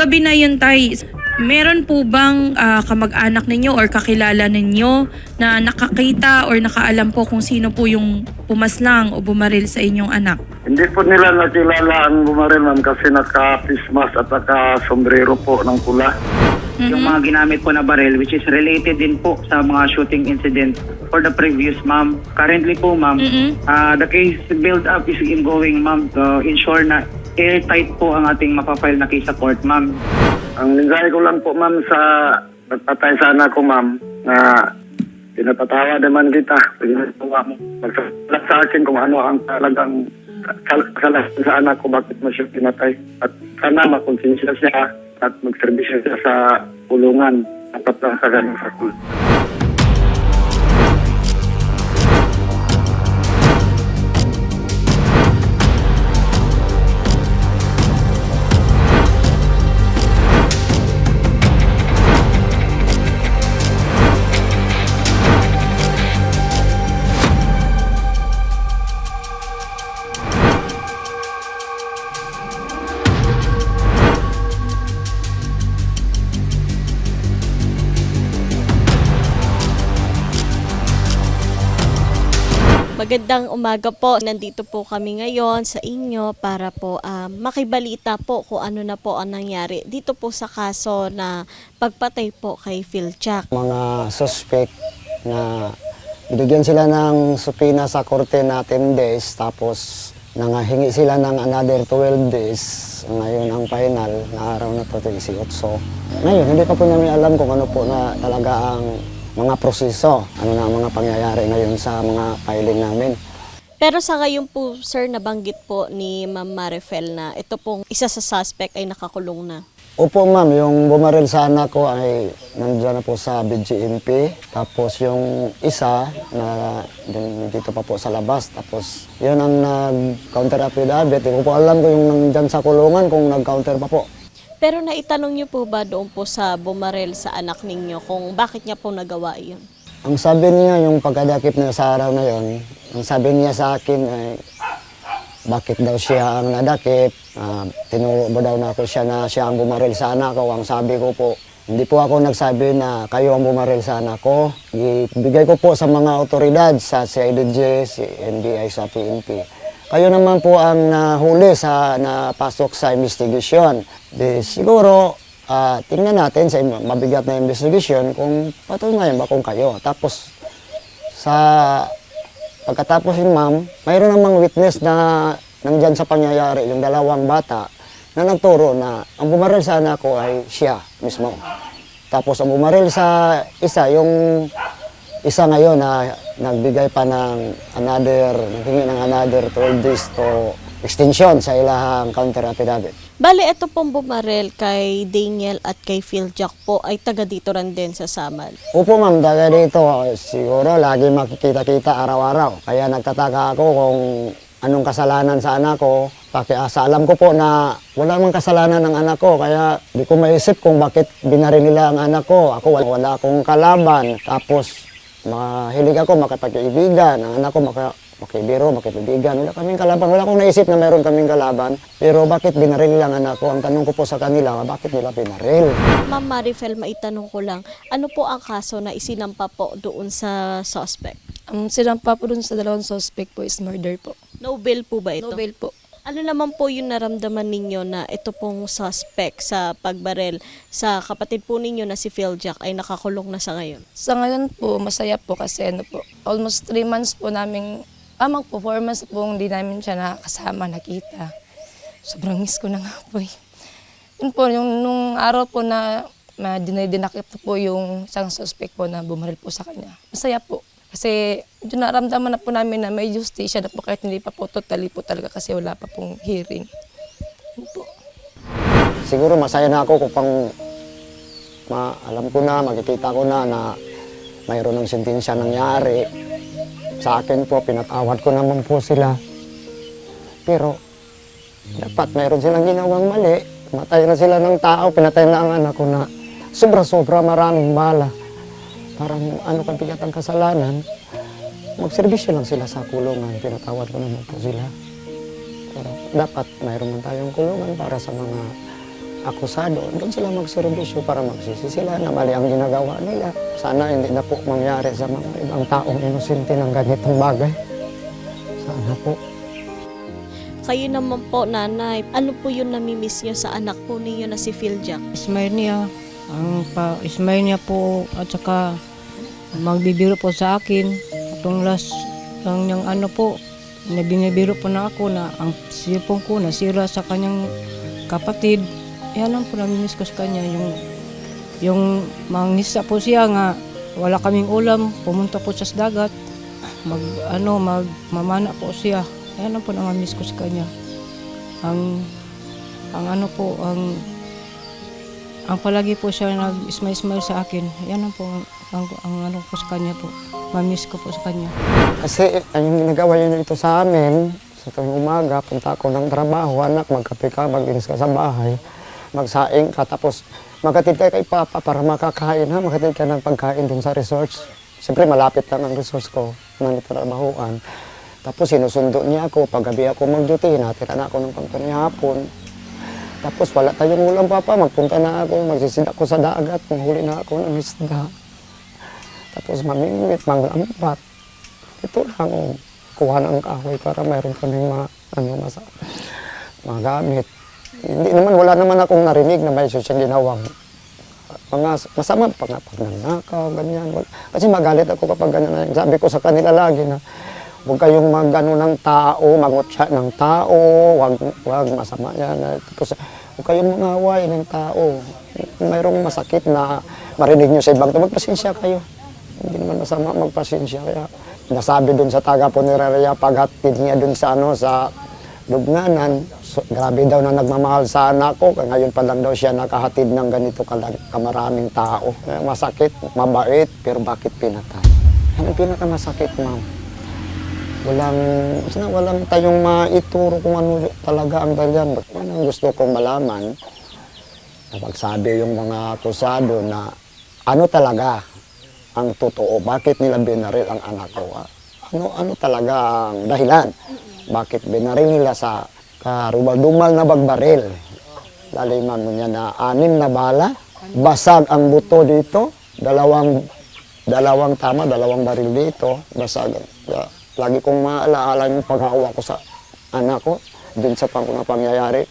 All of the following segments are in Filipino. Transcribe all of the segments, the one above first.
gabi na yun, Tay, meron po bang ah, kamag-anak ninyo or kakilala ninyo na nakakita or nakaalam po kung sino po yung pumaslang o bumaril sa inyong anak? Hindi po nila nakilala ang bumaril ma'am kasi naka-pismas at naka-sombrero po ng pula. Yung mga ginamit po na baril which is related din po sa mga shooting incident for the previous ma'am. Currently po ma'am, Mhm. ah, the case build up is ongoing ma'am to ensure na airtight po ang ating mapafile na case sa court ma'am. Ang mensahe ko lang po ma'am sa nagpatay sa anak ko ma'am na pinapatawa naman kita. Pinatawa mo. Magsasalat sa akin kung ano ang talagang kasalanan sa anak ko bakit mo siya pinatay. At sana makonsensya siya at magserbisyo siya sa kulungan. Dapat lang sa ganun sa kulungan. Magandang umaga po. Nandito po kami ngayon sa inyo para po ah, makibalita po kung ano na po ang nangyari dito po sa kaso na pagpatay po kay Phil Jack. mga suspect na binigyan sila ng supina sa korte na 10 days tapos nangahingi sila ng another 12 days. Ngayon ang final na araw na to 18. Ngayon, hindi pa po namin alam kung ano po na talaga ang mga proseso, ano na mga pangyayari ngayon sa mga filing namin. Pero sa ngayon po, sir, nabanggit po ni Ma'am Marifel na ito pong isa sa suspect ay nakakulong na. Opo ma'am, yung bumaril sa anak ko ay nandiyan na po sa BGMP. Tapos yung isa na dito pa po sa labas. Tapos yun ang nag-counter affidavit. Hindi ko po alam kung yung nandyan sa kulungan kung nag-counter pa po. Pero naitanong niyo po ba doon po sa bumarel sa anak ninyo kung bakit niya po nagawa iyon? Ang sabi niya, yung pagkadakip niya sa araw na yon, ang sabi niya sa akin ay bakit daw siya ang nadakip. Ah, tinuro mo daw na ako siya na siya ang bumaril sa anak ko. Ang sabi ko po, hindi po ako nagsabi na kayo ang bumaril sa anak ko. Ibigay ko po sa mga otoridad, sa CIDG, si NBI, sa PNP. Kayo naman po ang nahuli sa napasok sa investigation. Di, siguro, ah, tingnan natin sa mabigat na investigation kung patunayan ba kung kayo. Tapos, sa pagkatapos yun ma'am, mayroon namang witness na nandyan sa pangyayari, yung dalawang bata, na nagturo na ang bumaril sa anak ko ay siya mismo. Tapos ang bumaril sa isa, yung isa ngayon na nagbigay pa ng another, naghingi ng another 12 days to extension sa ilahang counter affidavit. Bale, ito pong bumarel kay Daniel at kay Phil Jack po ay taga dito rin din sa Samal. Opo ma'am, daga dito, siguro lagi makikita-kita araw-araw. Kaya nagtataka ako kung anong kasalanan sa anak ko. Pakiasa, alam ko po na wala mang kasalanan ng anak ko. Kaya di ko maisip kung bakit binaril nila ang anak ko. Ako wala, wala akong kalaban. Tapos mahilig ako makapag-ibigan. Ang anak ko maka, makibiro, makibigan. Wala kaming kalaban. Wala akong naisip na meron kaming kalaban. Pero bakit binaril nila ang anak ko? Ang tanong ko po sa kanila, bakit nila binaril? Ma'am Marifel, maitanong ko lang, ano po ang kaso na isinampa po doon sa suspect? Ang sinampa po dun sa dalawang suspect po is murder po. No bail po ba ito? Nobel po. Ano naman po yung naramdaman ninyo na ito pong suspect sa pagbarel sa kapatid po ninyo na si Phil Jack ay nakakulong na sa ngayon? Sa ngayon po, masaya po kasi ano po, almost three months po namin, amang performance po hindi namin siya nakasama, nakita. Sobrang miss ko na nga po eh. Yun po, yung nung araw po na na dinidinakip po yung isang suspect po na bumaril po sa kanya. Masaya po. Kasi naramdaman na po namin na may justisya na po kahit hindi pa po totally po talaga kasi wala pa pong hearing. Po. siguro masaya na ako kung pang ma, alam ko na, makikita ko na na mayroon ng sentensya nangyari. Sa akin po, pinatawad ko naman po sila. Pero, dapat mayroon silang ginawang mali. Matay na sila ng tao, pinatay na ang anak ko na sobra-sobra maraming bala. Parang ano kabigat ang kasalanan. Magserbisyo lang sila sa kulungan, pinatawad ko naman po sila. Pero dapat mayroon man tayong kulungan para sa mga akusado, doon sila magserbisyo para magsisi sila na mali ang ginagawa nila. Sana hindi na po mangyari sa mga ibang taong inosente ng ganitong bagay. Sana po. Kayo naman po, nanay, ano po yung namimiss nyo sa anak po ninyo na si Phil Jack? Smile niya. Ang pa smile niya po at saka magbibiro po sa akin. Itong last lang niyang ano po, na binibiro po na ako na ang cellphone ko nasira sa kanyang kapatid. Yan ang po namimiss ko sa kanya. Yung, yung mangisa po siya nga wala kaming ulam, pumunta po siya sa dagat. Mag, ano, magmamana po siya. Yan ang po namimiss ko sa kanya. Ang, ang ano po, ang ang palagi po siya nag-smile-smile sa akin. Yan ang po ang, ang, ano po sa kanya po. Mamiss ko po sa kanya. Kasi ang ginagawa yun ito sa amin, sa tuwing umaga, punta ako ng trabaho, anak, magkape ka, mag ka sa bahay, magsaing ka, tapos magkatid ka kay Papa para makakain ha, magkatid ka ng pagkain dun sa resorts. Siyempre malapit lang ang resorts ko, nang trabahoan. Tapos sinusundo niya ako, paggabi ako mag-duty, natira na ako ng pagpanihapon. Tapos wala tayong ulam, Papa, magpunta na ako, magsisid ako sa dagat, manghuli na ako ng isda. Tapos mamingwit, manglambat. Ito lang, kuha ng kahoy para mayroon kaming mga, ano, masa, mga gamit. Hindi naman, wala naman akong narinig na may siyang ginawang mga masama pa nga pag nanakaw, ganyan. Kasi magalit ako kapag ganyan. Sabi ko sa kanila lagi na huwag kayong magano ng tao, mangutya ng tao, wag, wag masama yan. Tapos huwag kayong mangaway ng tao. Mayroong masakit na marinig nyo sa ibang tao, magpasensya kayo. Hindi naman masama magpasensya. Kaya nasabi dun sa taga Punerarya, paghatid niya dun sa ano, sa lubnganan, so, grabe daw na nagmamahal sa anak ko. Kaya ngayon pa lang daw siya nakahatid ng ganito kalag, kamaraming tao. Kaya masakit, mabait, pero bakit pinatay? Ang pinakamasakit, ma'am. Walang, sana walang tayong maituro kung ano talaga ang. Yan ang gusto kong malaman. Na pagsabi yung mga akusado na ano talaga ang totoo, bakit nila binaril ang anak ko? ah? Ano, ano talaga ang dahilan? Bakit binaril nila sa karubaldumal na bagbaril? Laliman mo niya na anim na bala, basag ang buto dito, dalawang dalawang tama, dalawang baril dito, basag. Kaya, lagi kong maalaala yung paghawa ko sa anak ko, dun sa pang pangyayari.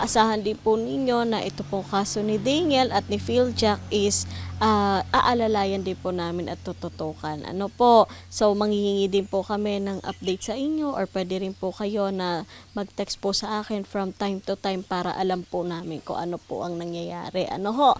Aasahan din po ninyo na ito pong kaso ni Daniel at ni Phil Jack is ah, aalalayan din po namin at tututukan. Ano po? So, manghihingi din po kami ng update sa inyo or pwede rin po kayo na mag-text po sa akin from time to time para alam po namin kung ano po ang nangyayari. Ano ho?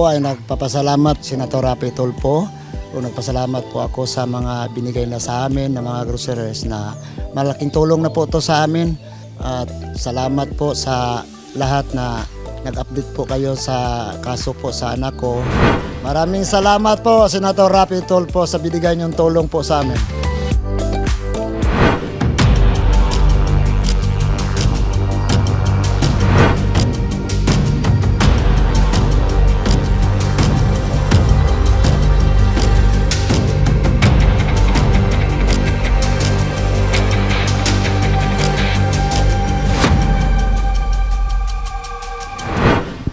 Po ay nagpapasalamat, Senator Rapi Tulfo. O nagpasalamat po ako sa mga binigay na sa amin ng mga groceries na malaking tulong na po to sa amin. At salamat po sa lahat na nag-update po kayo sa kaso po sa anak ko. Maraming salamat po, Senator Rapi Tulfo, sa binigay niyong tulong po sa amin.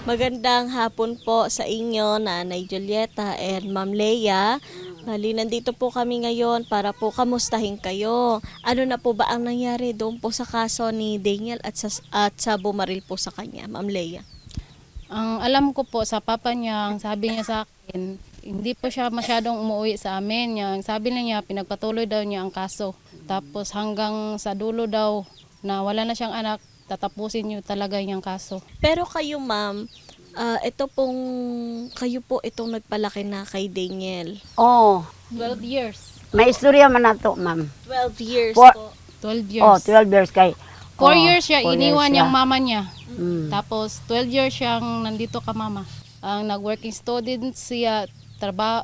Magandang hapon po sa inyo, Nanay Julieta and Ma'am Leia. Bali, nandito po kami ngayon para po kamustahin kayo. Ano na po ba ang nangyari doon po sa kaso ni Daniel at sa, at sa bumaril po sa kanya, Ma'am Leia? Ang alam ko po sa papa niya, ang sabi niya sa akin, hindi po siya masyadong umuwi sa amin. Yung sabi niya, pinagpatuloy daw niya ang kaso. Tapos hanggang sa dulo daw na wala na siyang anak, tatapusin niyo talaga yung kaso. Pero kayo ma'am, ah, ito pong, kayo po itong nagpalaki na kay Daniel. Oh, 12 years. may istorya man nato, ma'am. 12 years For- po. 12 years. Oh, 12 years kay. 4 oh, years siya, four iniwan years yung siya. mama niya. Mm. Tapos 12 years siyang nandito ka mama. Ang nag-working student siya, trabaho,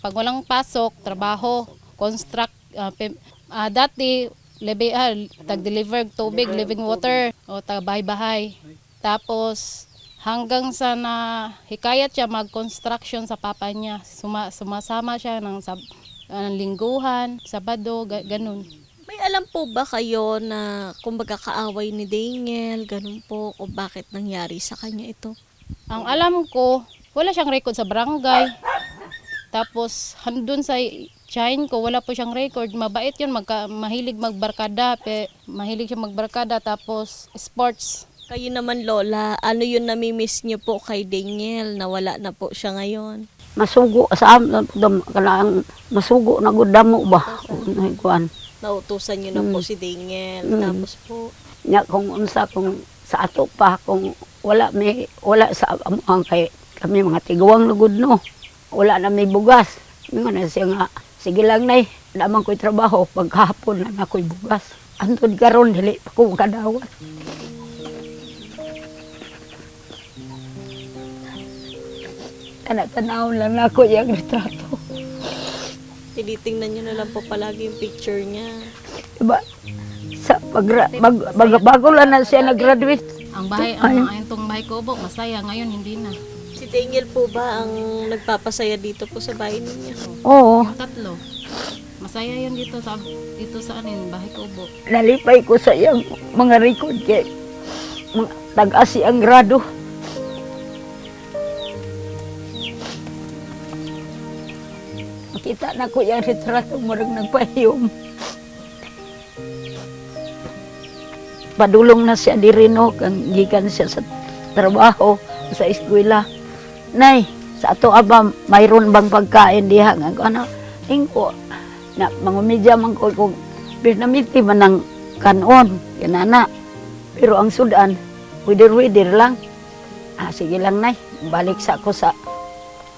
pag walang pasok, trabaho, construct, ah, pem- ah, dati, lebe, ah, tag-deliver tubig, living water, o taga-bahay-bahay. Tapos, hanggang sa na hikayat siya mag-construction sa papa niya. Suma, sumasama siya ng sab, ah, lingguhan, sabado, ga- ganun. May alam po ba kayo na kumbaga kaaway ni Daniel, ganun po, o bakit nangyari sa kanya ito? Ang alam ko, wala siyang record sa barangay. Tapos, handun sa chain ko, wala po siyang record. Mabait yun, magka, mahilig magbarkada. Pe, mahilig siya magbarkada. Tapos, sports. Kayo naman Lola, ano yun namimiss niyo po kay Daniel na wala na po siya ngayon? Masugo sa am dam kanang masugo na gud damo ba. Unay kuan. Nautusan niyo na po Mm. si Daniel. Mm. Tapos po, Nya kung unsa kung sa ato pa kung wala may wala sa amuang kay kami mga tiguang lugod no. Wala na may bugas. Nga na siya nga sige lang nay, naman ko'y trabaho pagkahapon na ako'y bugas. Antod karon dili pa ko kadawat. Tanaw lang na ako yung retrato. tinitingnan niyo na lang po palagi yung picture niya. Diba? Sa pagra, bag, bag, bago lang na siya nag-graduate. Ang bahay, ang mga itong bahay ko po, masaya. Ngayon, hindi na. Si Daniel po ba ang nagpapasaya dito po sa bahay ninyo? Oo, Yung tatlo. Masaya yan dito sa dito sa anin, bahay ko po. nalipay ko sa iyang mga record kay mga tag-asi ang grado. Makita na ko yung retrato mo rin nagpahiyom. Padulong na siya diri no, kang gikan siya sa trabaho, sa eskwela. Nay, sa ato aba, mayroon bang pagkain diha nga ano? Ingko, na mga media man ko kung pinamiti man ng kanon, kinana. Pero ang sudan, wider-wider lang. Ah, sige lang, nay. Balik sa ako sa...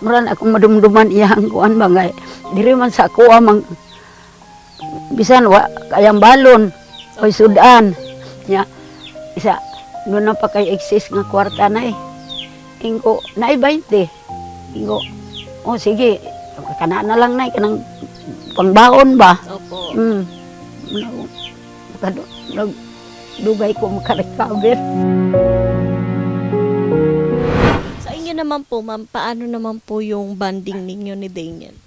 Muran akong madumduman iyang kuan ba nga. Diri man sa ako amang... Bisan wa, kayang balon. O sudan. Ya, isa, doon na pa kay exist nga kwarta na eh. Ingko, naay 20. Ingko, oh sige, kana na lang na kanang pangbaon ba? Opo. Mm. Nag, nag, dugay ko makarecover. Sa inyo naman po, ma'am, paano naman po yung banding ninyo ni Daniel?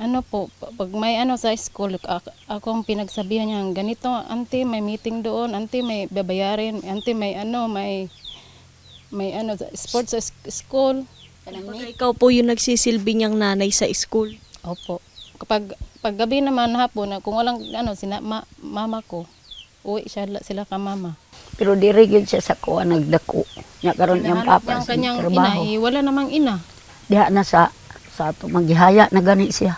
Ano po, pa- pag may ano sa school, ako, ako ang pinagsabihan niya, ganito, auntie, may meeting doon, auntie, may babayarin, auntie, may ano, may may ano, sports sa school. Kumbaga, ikaw po yung nagsisilbi niyang nanay sa school. Opo. Kapag pag gabi naman hapon, na kung walang ano, sina, ma- mama ko, uwi siya, sila ka mama. Pero diri gyud siya sa kuha nagdako. Nya karon Hinahanap papa sa kanyang ina, trabaho. eh, wala namang ina. Diha na sa sa ato maghihaya na gani siya.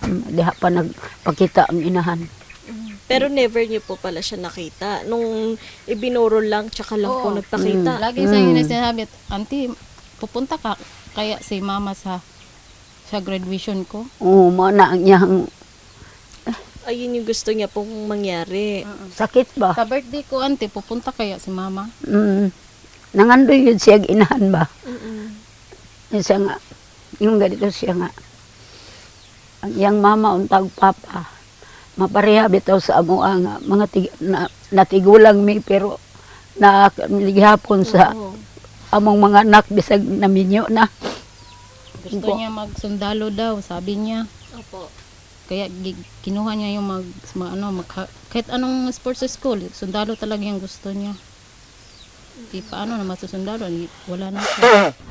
Mm, Diha pa nagpakita ang inahan. Pero never niyo po pala siya nakita. Nung ibinuro lang, tsaka lang po nagpakita. Lagi sa inyo sinasabi, auntie, pupunta ka kaya si mama sa sa graduation ko. Oo, mo na ang iyang Ayun yung gusto niya pong mangyari. sakit ba? Sa birthday ko, auntie, pupunta kaya si mama. Mm. Nangandoy yun siya inahan ba? Mm-mm. Siya nga, yung ganito siya nga, ang iyang mama untag papa, mapareha bitaw sa amo ang mga tig, na, natigulang mi pero na gihapon sa Oo. among mga anak bisag naminyo na. Gusto Opo. niya magsundalo daw, sabi niya. Opo. Kaya gi- kinuha niya yung mag, ma- ano, mag, kahit anong sports school, sundalo talaga yung gusto niya. Di paano na masusundalo, di- wala na siya.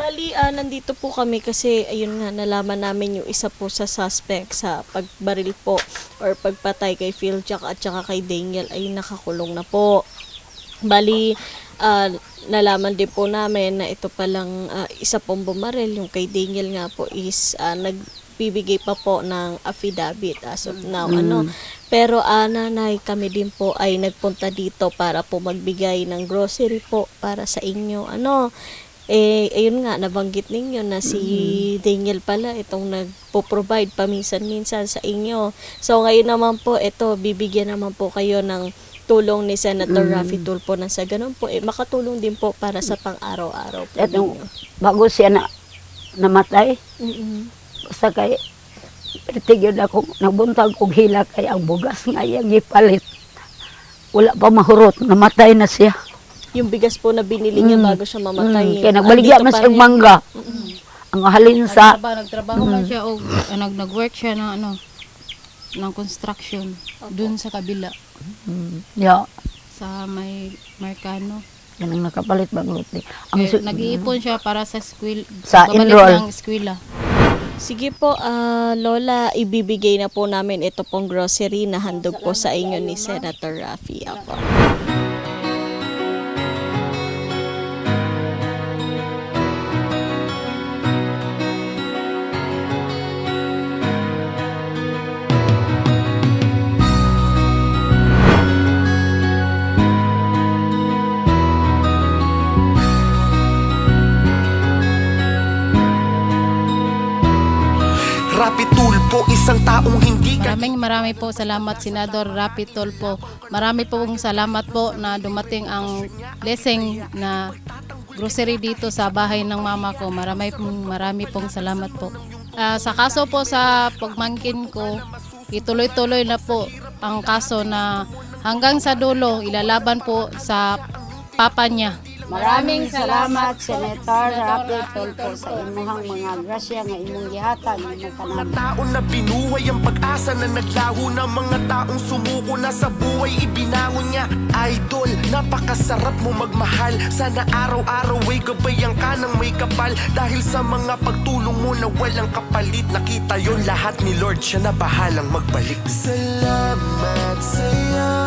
Bali, ah, nandito po kami kasi ayun nga nalaman namin yung isa po sa suspect sa pagbaril po or pagpatay kay Phil Jack at saka kay Daniel ay nakakulong na po. Bali, ah, nalaman din po namin na ito palang ah, isa pong bumaril. Yung kay Daniel nga po is ah, nag pa po ng affidavit as of now. Ano? Pero ah, nanay, kami din po ay nagpunta dito para po magbigay ng grocery po para sa inyo. Ano? Eh, ayun nga, nabanggit ninyo na si Daniel pala itong nagpo-provide paminsan-minsan sa inyo. So, ngayon naman po, ito, bibigyan naman po kayo ng tulong ni Senator Raffy Tulfo na sa ganun po, eh, makatulong din po para sa pang-araw-araw po Etong bago siya na namatay, Mm-mm. sa kay tigil ako nabuntag og hila kay ang bugas nga iyang gipalit. Wala pa mahurot, namatay na siya. Yung bigas po na binili niya Mm. bago siya mamatay. Mm, kaya nagbaligya pa siya mangga. Ang halin sa Nagtrabaho, nagtrabaho man siya o ah, nag nag-work siya ng ano ng construction dun sa kabila ya, sa may Marcano. yan ang nakapalit bang lote. Ang Eh, su- nag-iipon siya para sa school Sa enroll. ng eskwela. Sige po, ah, Lola, ibibigay na po namin ito pong grocery na handog po sa inyo ni Senator Raffy. Ako. Isang taong hindi ka Maraming marami po salamat Senador Rapi Tolpo. Marami po pong salamat po na dumating ang blessing na grocery dito sa bahay ng mama ko. Marami pong marami pong salamat po. Ah, sa kaso po sa pagmangkin ko, ituloy-tuloy na po ang kaso na hanggang sa dulo ilalaban po sa papa niya. Maraming salamat, Senator Rapi Tulfo, sa imuhang mga grasya nga imong gihatag imong kanang tao na binuhay ang pag-asa na naglaho ng mga taong sumuko na sa buhay ibinangon niya Idol, napakasarap mo magmahal. Sana araw-araw ay gabayan ka ng may kapal. Dahil sa mga pagtulong mo na walang kapalit Nakita yon lahat ni Lord, siya na bahalang magbalik. Salamat sa